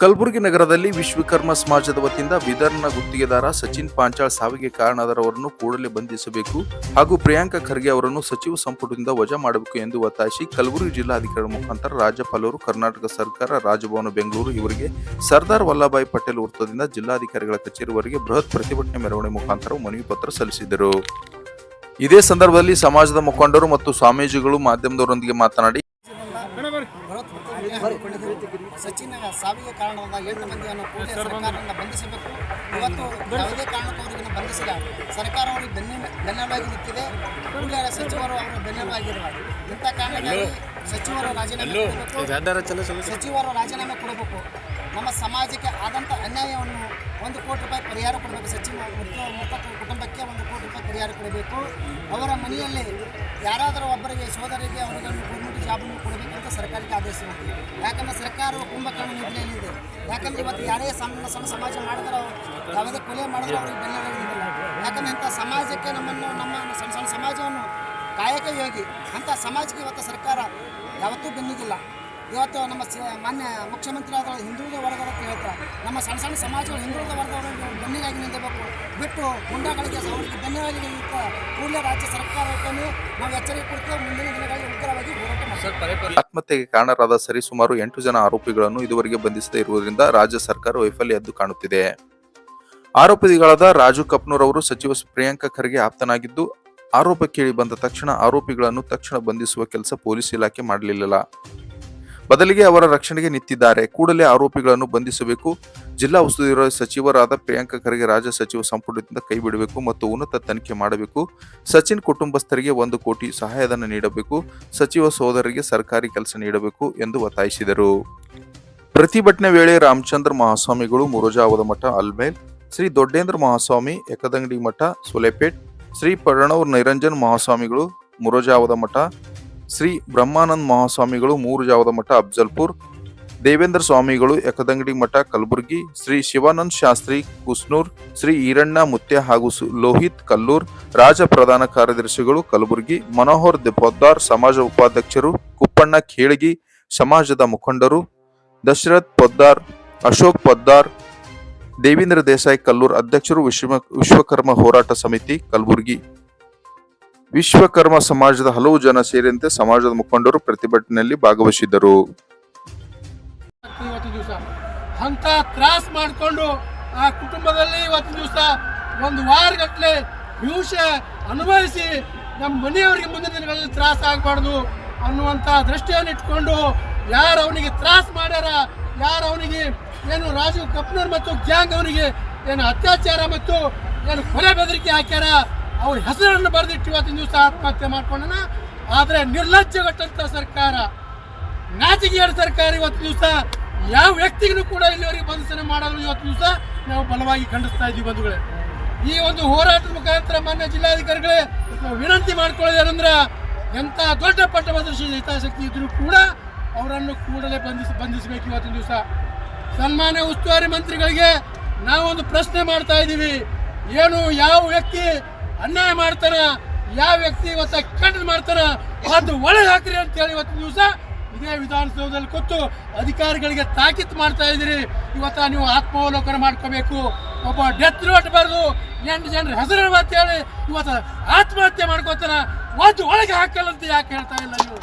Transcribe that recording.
ಕಲಬುರಗಿ ನಗರದಲ್ಲಿ ವಿಶ್ವಕರ್ಮ ಸಮಾಜದ ವತಿಯಿಂದ ಬಿದರ್ನ ಗುತ್ತಿಗೆದಾರ ಸಚಿನ್ ಪಾಂಚಾಳ್ ಸಾವಿಗೆ ಕಾರಣದರವರನ್ನು ಕೂಡಲೇ ಬಂಧಿಸಬೇಕು ಹಾಗೂ ಪ್ರಿಯಾಂಕ ಖರ್ಗೆ ಅವರನ್ನು ಸಚಿವ ಸಂಪುಟದಿಂದ ವಜಾ ಮಾಡಬೇಕು ಎಂದು ಒತ್ತಾಯಿಸಿ ಕಲಬುರಗಿ ಜಿಲ್ಲಾಧಿಕಾರಿ ಮುಖಾಂತರ ರಾಜ್ಯಪಾಲರು, ಕರ್ನಾಟಕ ಸರ್ಕಾರ, ರಾಜಭವನ ಬೆಂಗಳೂರು ಇವರಿಗೆ ಸರ್ದಾರ್ ವಲ್ಲಭಾಯಿ ಪಟೇಲ್ ವೃತ್ತದಿಂದ ಜಿಲ್ಲಾಧಿಕಾರಿಗಳ ಕಚೇರಿವರೆಗೆ ಬೃಹತ್ ಪ್ರತಿಭಟನೆ ಮೆರವಣಿಗೆ ಮುಖಾಂತರ ಮನವಿ ಪತ್ರ ಸಲ್ಲಿಸಿದರು ಇದೇ ಸಂದರ್ಭದಲ್ಲಿ ಸಮಾಜದ ಮುಖಂಡರು ಮತ್ತು ಸ್ವಾಮೀಜಿಗಳು ಮಾಧ್ಯಮದವರೊಂದಿಗೆ ಮಾತನಾಡಿ. ಸಚಿನ್ ಸಾವಿಗೆ ಕಾರಣವಾದ ಏಳು ಮಂದಿಯನ್ನು ಕೂಡಲೇ ಸರ್ಕಾರವನ್ನು ಬಂಧಿಸಬೇಕು. ಇವತ್ತು ಯಾವುದೇ ಕಾರಣಕ್ಕೂ ಅವರಿಗೆ ಬಂಧಿಸಿಲ್ಲ. ಸರ್ಕಾರ ಅವರಿಗೆ ಬೆನ್ನ ಬೆನ್ನೆಲುವಾಗಿ ನಿಂತಿದೆ. ಕೂಡಲೇ ಸಚಿವರು ಅವರು ಬೆನ್ನೆಲುವಾಗಿರುವ ಇಂಥ ಕಾರಣಕ್ಕಾಗಿ ಸಚಿವರು ರಾಜೀನಾಮೆ ಕೊಡಬೇಕು. ಸಚಿವರು ರಾಜೀನಾಮೆ ಕೊಡಬೇಕು. ನಮ್ಮ ಸಮಾಜಕ್ಕೆ ಆದಂಥ ಅನ್ಯಾಯವನ್ನು ಒಂದು ಕೋಟಿ ರೂಪಾಯಿ ಪರಿಹಾರ ಕೊಡಬೇಕು. ಸಚಿವ ಮೃತ ಕುಟುಂಬಕ್ಕೆ ಒಂದು ಕೋಟಿ ರೂಪಾಯಿ ಪರಿಹಾರ ಕೊಡಬೇಕು. ಅವರ ಮನೆಯಲ್ಲಿ ಯಾರಾದರೂ ಒಬ್ಬರಿಗೆ ಸೋದರಿಗೆ ಅವರಿಗೆ ಜಾಬನ್ನು ಅಂತ ಸರ್ಕಾರಕ್ಕೆ ಆದೇಶಬೇಕು ಯಾಕಂದ್ರೆ ಸರ್ಕಾರವು ಕುಂಭಕರ್ಣ ನಿಧಿಯಲ್ಲಿದೆ. ಯಾಕಂದ್ರೆ ಇವತ್ತು ಯಾರೇ ಸಣ್ಣ ಸಣ್ಣ ಸಮಾಜ ಮಾಡಿದ್ರೆ ಯಾವುದೇ ಕೊಲೆ ಮಾಡಿದ್ರೆ ಅವ್ರಿಗೆ ಬೆನ್ನೆಲುಬಿಲ್ಲ ಯಾಕಂದ್ರೆ ಇಂಥ ಸಮಾಜಕ್ಕೆ ನಮ್ಮನ್ನು ನಮ್ಮ ಸಣ್ಣ ಸಣ್ಣ ಸಮಾಜವನ್ನು ಕಾಯಕ ಯೋಗಿ ಅಂಥ ಸಮಾಜಕ್ಕೆ ಇವತ್ತು ಸರ್ಕಾರ ಯಾವತ್ತೂ ಬೆನ್ನಿಗಿಲ್ಲ. ಇವತ್ತು ನಮ್ಮ ಮಾನ್ಯ ಮುಖ್ಯಮಂತ್ರಿ ಆದ ಹಿಂದುಳಿದ ವರ್ಗದ ಹೇಳ್ತಾರೆ ನಮ್ಮ ಸಣ್ಣ ಸಣ್ಣ ಸಮಾಜಗಳು ಹಿಂದುಳಿದ ವರ್ಗವನ್ನು ಬೆನ್ನಿಗಾಗಿ ನಿಂತಬೇಕು ಬಿಟ್ಟು ಗುಂಡಾಗಳಿಗೆ ಅವರಿಗೆ ಬೆನ್ನಿಗಾಗಿ ಕೂಡಲೇ ರಾಜ್ಯ ಸರ್ಕಾರಕ್ಕೂ ನಾವು ಎಚ್ಚರಿಕೆ ಕೊಡ್ತೇವೆ. ಮುಂದಿನ ದಿನಗಳಲ್ಲಿ ಮಾಡ್ತೀವಿ ಆತ್ಮಹತ್ಯೆಗೆ ಕಾರಣರಾದ ಸರಿಸುಮಾರು ಎಂಟು ಜನ ಆರೋಪಿಗಳನ್ನು ಇದುವರೆಗೆ ಬಂಧಿಸದೇ ಇರುವುದರಿಂದ ರಾಜ್ಯ ಸರ್ಕಾರ ವೈಫಲ್ಯ ಎದ್ದು ಕಾಣುತ್ತಿದೆ. ಆರೋಪಿಗಳಾದ ರಾಜು ಕಪ್ನೂರ್ ಅವರು ಸಚಿವ ಪ್ರಿಯಾಂಕ ಖರ್ಗೆ ಆಪ್ತನಾಗಿದ್ದು, ಆರೋಪ ಕೇಳಿ ಬಂದ ತಕ್ಷಣ ಆರೋಪಿಗಳನ್ನು ತಕ್ಷಣ ಬಂಧಿಸುವ ಕೆಲಸ ಪೊಲೀಸ್ ಇಲಾಖೆ ಮಾಡಲಿಲ್ಲ ಬದಲಿಗೆ ಅವರ ರಕ್ಷಣೆಗೆ ನಿಂತಿದ್ದಾರೆ. ಕೂಡಲೇ ಆರೋಪಿಗಳನ್ನು ಬಂಧಿಸಬೇಕು. ಜಿಲ್ಲಾ ಉಸ್ತುವಾರಿ ಸಚಿವರಾದ ಪ್ರಿಯಾಂಕ ಖರ್ಗೆ ರಾಜ್ಯ ಸಚಿವ ಸಂಪುಟದಿಂದ ಕೈ ಬಿಡಬೇಕು ಮತ್ತು ಉನ್ನತ ತನಿಖೆ ಮಾಡಬೇಕು. ಸಚಿನ್ ಕುಟುಂಬಸ್ಥರಿಗೆ ಒಂದು ಕೋಟಿ ಸಹಾಯಧನ ನೀಡಬೇಕು. ಸಚಿವ ಸೋದರಿಗೆ ಸರ್ಕಾರಿ ಕೆಲಸ ನೀಡಬೇಕು ಎಂದು ಒತ್ತಾಯಿಸಿದರು. ಪ್ರತಿಭಟನೆ ವೇಳೆ ರಾಮಚಂದ್ರ ಮಹಾಸ್ವಾಮಿಗಳು ಮುರುಜಾವದ ಮಠ, ಅಲ್ಮೇಲ್, ಶ್ರೀ ದೊಡ್ಡೇಂದ್ರ ಮಹಾಸ್ವಾಮಿ ಎಕದಂಗಡಿ ಮಠ, ಸುಲೆಪೇಟ್, ಶ್ರೀ ಪ್ರಣವ್ ನಿರಂಜನ್ ಮಹಾಸ್ವಾಮಿಗಳು ಮುರುಜಾವದ ಮಠ, ಶ್ರೀ ಬ್ರಹ್ಮಾನಂದ್ ಮಹಾಸ್ವಾಮಿಗಳು ಮೂರು ಜಾವದ ಮಠ, ಅಫ್ಜಲ್ಪುರ್ ದೇವೇಂದ್ರ ಸ್ವಾಮಿಗಳು, ಯಕದಂಗಡಿ ಮಠ, ಕಲಬುರ್ಗಿ, ಶ್ರೀ ಶಿವಾನಂದ್ ಶಾಸ್ತ್ರಿ, ಕುಸ್ನೂರ್, ಶ್ರೀ ಈರಣ್ಣ ಮುತ್ಯ ಹಾಗೂ ಲೋಹಿತ್ ಕಲ್ಲೂರ್, ರಾಜ ಪ್ರಧಾನ ಕಾರ್ಯದರ್ಶಿಗಳು, ಕಲಬುರಗಿ, ಮನೋಹರ್ ದಿಪೋದ್ದಾರ್ ಸಮಾಜ ಉಪಾಧ್ಯಕ್ಷರು, ಕುಪ್ಪಣ್ಣ ಖೇಳಗಿ, ಸಮಾಜದ ಮುಖಂಡರು, ದಶರಥ್ ಪೊದ್ದಾರ್, ಅಶೋಕ್ ಪೊದ್ದಾರ್, ದೇವೇಂದ್ರ ದೇಸಾಯಿ ಕಲ್ಲೂರ್ ಅಧ್ಯಕ್ಷರು, ವಿಶ್ವ, ವಿಶ್ವಕರ್ಮ ಹೋರಾಟ ಸಮಿತಿ, ಕಲಬುರಗಿ. ವಿಶ್ವಕರ್ಮ ಸಮಾಜದ ಹಲವು ಜನ ಸೇರಿದಂತೆ ಸಮಾಜದ ಮುಖಂಡರು ಪ್ರತಿಭಟನೆಯಲ್ಲಿ ಭಾಗವಹಿಸಿದ್ದರು. ಇವತ್ತು ದಿವಸ. ಅಂತ ತ್ರಾಸ್ ಮಾಡಿಕೊಂಡು ಆ ಕುಟುಂಬದಲ್ಲಿ ಇವತ್ತು ದಿವಸ ಒಂದು ವಾರಗಟ್ಟಲೆ ಹಿಂಸೆ ಅನುಭವಿಸಿ ನಮ್ಮ ಮನೆಯವರಿಗೆ ಮುಂದಿನ ದಿನಗಳಲ್ಲಿ ತ್ರಾಸ ಆಗಬಾರ್ದು ಅನ್ನುವಂಥ ದೃಷ್ಟಿಯನ್ನು ಇಟ್ಕೊಂಡು ಯಾರು ಅವನಿಗೆ ತ್ರಾಸ ಮಾಡ್ಯಾರ, ಯಾರು ಅವನಿಗೆ ಏನು ರಾಜೀವ್ ಕಪ್ನರ್ ಮತ್ತು ಗ್ಯಾಂಗ್ ಅವನಿಗೆ ಏನು ಅತ್ಯಾಚಾರ ಮತ್ತು ಏನು ಕೊಲೆ ಬೆದರಿಕೆ ಹಾಕ್ಯಾರ, ಅವ್ರ ಹೆಸರನ್ನು ಬರೆದಿಟ್ಟು ಇವತ್ತಿನ ದಿವಸ ಆತ್ಮಹತ್ಯೆ ಮಾಡ್ಕೊಂಡನ. ಆದರೆ ನಿರ್ಲಜ್ಜಗೊಟ್ಟಂಥ ಸರ್ಕಾರ ನಾಚಿಕೆಯ ಸರ್ಕಾರ ಇವತ್ತು ದಿವಸ ಯಾವ ವ್ಯಕ್ತಿಗೂ ಕೂಡ ಇಲ್ಲಿವರೆಗೆ ಬಂಧನ ಮಾಡಲು ಇವತ್ತು ದಿವಸ ನಾವು ಬಲವಾಗಿ ಖಂಡಿಸ್ತಾ ಇದ್ದೀವಿ ಬಂಧುಗಳೇ. ಈ ಒಂದು ಹೋರಾಟದ ಮುಖಾಂತರ ಮಾನ್ಯ ಜಿಲ್ಲಾಧಿಕಾರಿಗಳೇ ವಿನಂತಿ ಮಾಡ್ಕೊಳ್ಳೋದೇನೆಂದ್ರೆ ಎಂಥ ದೊಡ್ಡ ಪಟ್ಟಭದ್ರ ಹಿತಾಸಕ್ತಿ ಇದ್ರೂ ಕೂಡ ಅವರನ್ನು ಕೂಡಲೇ ಬಂಧಿಸಿ, ಬಂಧಿಸಬೇಕು ಇವತ್ತಿನ ದಿವಸ. ಸನ್ಮಾನ್ಯ ಉಸ್ತುವಾರಿ ಮಂತ್ರಿಗಳಿಗೆ ನಾವೊಂದು ಪ್ರಶ್ನೆ ಮಾಡ್ತಾ ಇದ್ದೀವಿ. ಏನು ಯಾವ ವ್ಯಕ್ತಿ ಅನ್ಯಾಯ ಮಾಡ್ತಾನ, ಯಾವ ವ್ಯಕ್ತಿ ಇವತ್ತ ಕಣ್ಣು ಮಾಡ್ತಾನ, ಅದು ಒಳಗೆ ಹಾಕ್ರಿ ಅಂತ ಹೇಳಿ ಇವತ್ತಿನ ದಿವಸ ಇದೇ ವಿಧಾನಸೌಧದಲ್ಲಿ ಕೂತು ಅಧಿಕಾರಿಗಳಿಗೆ ತಾಕೀತು ಮಾಡ್ತಾ ಇದ್ದೀರಿ. ಇವತ್ತ ನೀವು ಆತ್ಮಾವಲೋಕನ ಮಾಡ್ಕೋಬೇಕು. ಒಬ್ಬ ಡೆತ್ ನೋಟ್ ಬರೆದು ಎಂಟು ಜನರ ಹೆಸರು ಅಂತ ಹೇಳಿ ಇವತ್ತು ಆತ್ಮಹತ್ಯೆ ಮಾಡ್ಕೋತಾನ. ಒಂದು ಒಳಗೆ ಹಾಕಲ್ಲ ಅಂತ ಯಾಕೆ ಹೇಳ್ತಾ ಇಲ್ಲ ನೀವು